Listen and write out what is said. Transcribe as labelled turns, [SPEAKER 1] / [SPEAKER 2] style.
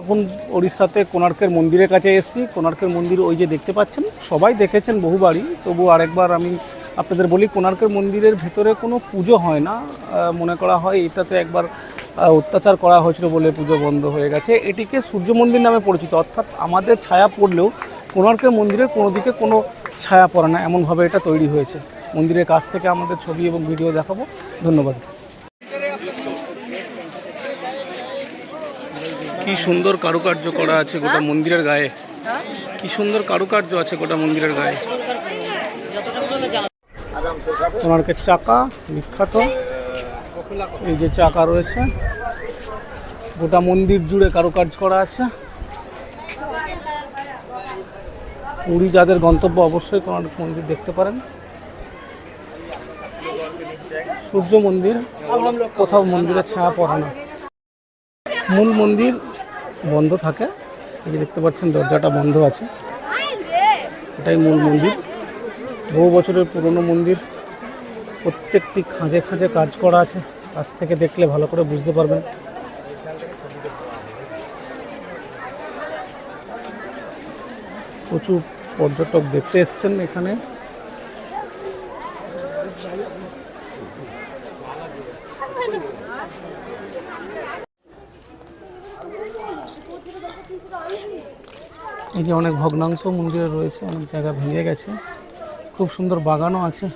[SPEAKER 1] এখন ওড়িশাতে কোণার্কের মন্দিরের কাছে এসেছি। কোণার্কের মন্দির ওই যে দেখতে পাচ্ছেন, সবাই দেখেছেন বহুবারই। তবু আরেকবার আমি আপনাদের বলি, কোণার্কের মন্দিরের ভেতরে কোনো পুজো হয় না। মনে করা হয় এটাতে একবার অত্যাচার করা হয়েছিল বলে পুজো বন্ধ হয়ে গেছে। এটিকে সূর্য মন্দির নামে পরিচিত। অর্থাৎ আমাদের ছায়া পড়লেও কোণার্কের মন্দিরের কোনো দিকে কোনো ছায়া পড়ে না, এমনভাবে এটা তৈরি হয়েছে। মন্দিরের কাছ থেকে আমাদের ছবি এবং ভিডিও দেখাবো। ধন্যবাদ। কি সুন্দর কারুকার্য করা আছে গোটা মন্দিরের গায়ে? কি সুন্দর কারুকার্য আছে গোটা মন্দিরের গায়ে? কোণার্কের চাকা বিখ্যাত। এই যে চাকা রয়েছে। গোটা মন্দির জুড়ে কারুকার্য করা আছে। পুরী যাদের গন্তব্য অবশ্যই কোণার্ক মন্দির দেখতে পারেন। সূর্য মন্দির কোথাও মন্দিরের ছায়া পড়ে না। মূল মন্দির বন্ধ থাকে। এই যে দেখতে পাচ্ছেন, দরজাটা বন্ধ আছে। এটাই মূল মন্দির। বহু বছরের পুরনো মন্দির। প্রত্যেকটি খাঁজে খাঁজে কাজ করা আছে। কাছ থেকে দেখলে ভালো করে বুঝতে পারবেন। প্রচুর পর্যটক দেখতে এসছেন এখানে। এই যে অনেক ভগ্নাংশ মন্দিরে রয়েছে অনেক জায়গা ভেঙে গেছে। খুব সুন্দর বাগানও আছে।